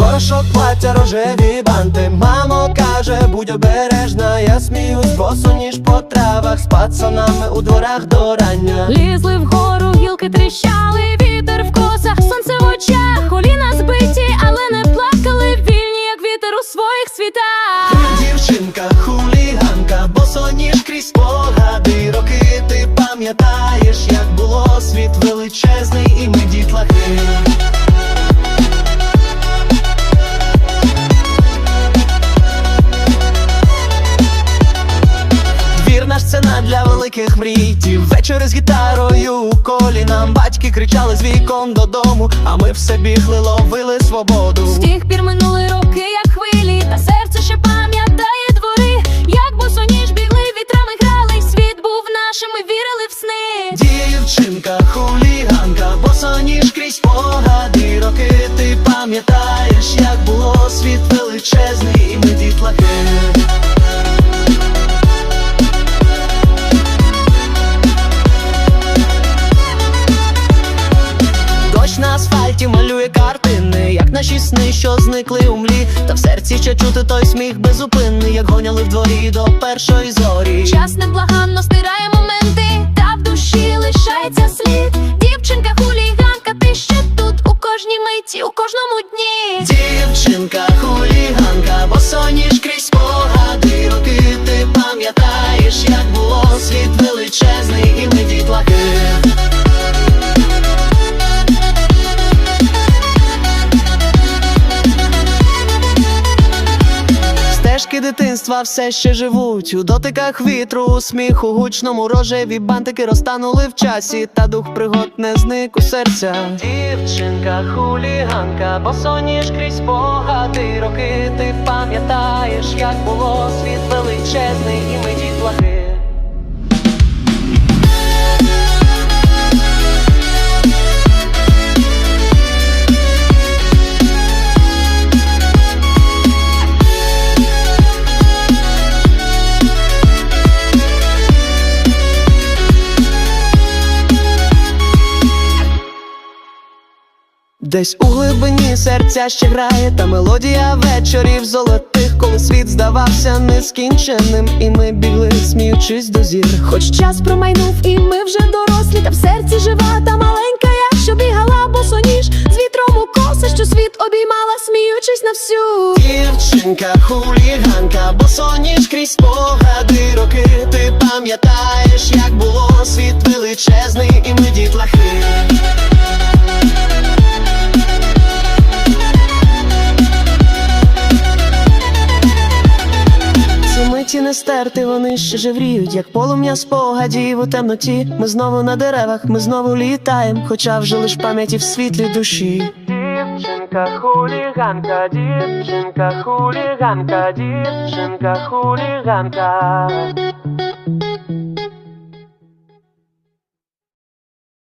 Горошок, плаття, рожеві банти. Мамо каже, будь обережна, я сміюсь, босоніж по травах з пацанами у дворах до рання. Лізли вгору, гілки тріщали, вітер в косах, сонце в очах, коліна збиті, але не плакали, вільні, як вітер у своїх світах. Дівчинка, хуліганка, босоніж крізь спогади роки ти пам'ятаєш, як було світ величезний і ми дітлахи. Великих мрій. Ті вечори з гітарою у колі нам батьки кричали з вікон додому, а ми все бігли, ловили свободу. З тих пір минули роки, як хвилі, та серце ще пам'ятає двори, як босоніж бігли, вітрами грали, світ був нашим, ми вірили в сни. Дівчинка, хуліганка, босоніж крізь спогади роки ти пам'ятаєш, малює картини, як наші сни, що зникли у млі, та в серці ще чути той сміх безупинний, як гоняли в дворі до першої зорі. Час неблаганно стирає Стежки дитинства все ще живуть у дотиках вітру, у сміху гучному рожеві бантики розтанули в часі, та дух пригод не зник у серця. Дівчинка, хуліганка, босоніж крізь погати роки ти пам'ятаєш, як було світ величезний, і ми дітлахи. Десь у глибині серця ще грає та мелодія вечорів золотих, коли світ здавався нескінченним, і ми бігли, сміючись до зір. Хоч час промайнув, і ми вже дорослі, та в серці жива та маленька я, що бігала босоніж з вітром у коси, що світ обіймала, сміючись на всю. Дівчинка, хуліганка, босоніж крізь спогади роки ти пам'ятаєш, як було світ величезний, не стерти, вони ще живріють, як полум'я спогадів у темноті. Ми знову на деревах, ми знову літаємо, хоча вже лиш пам'яті в світлі душі. Дівчинка, хуліганка, дівчинка, хуліганка, дівчинка, хуліганка.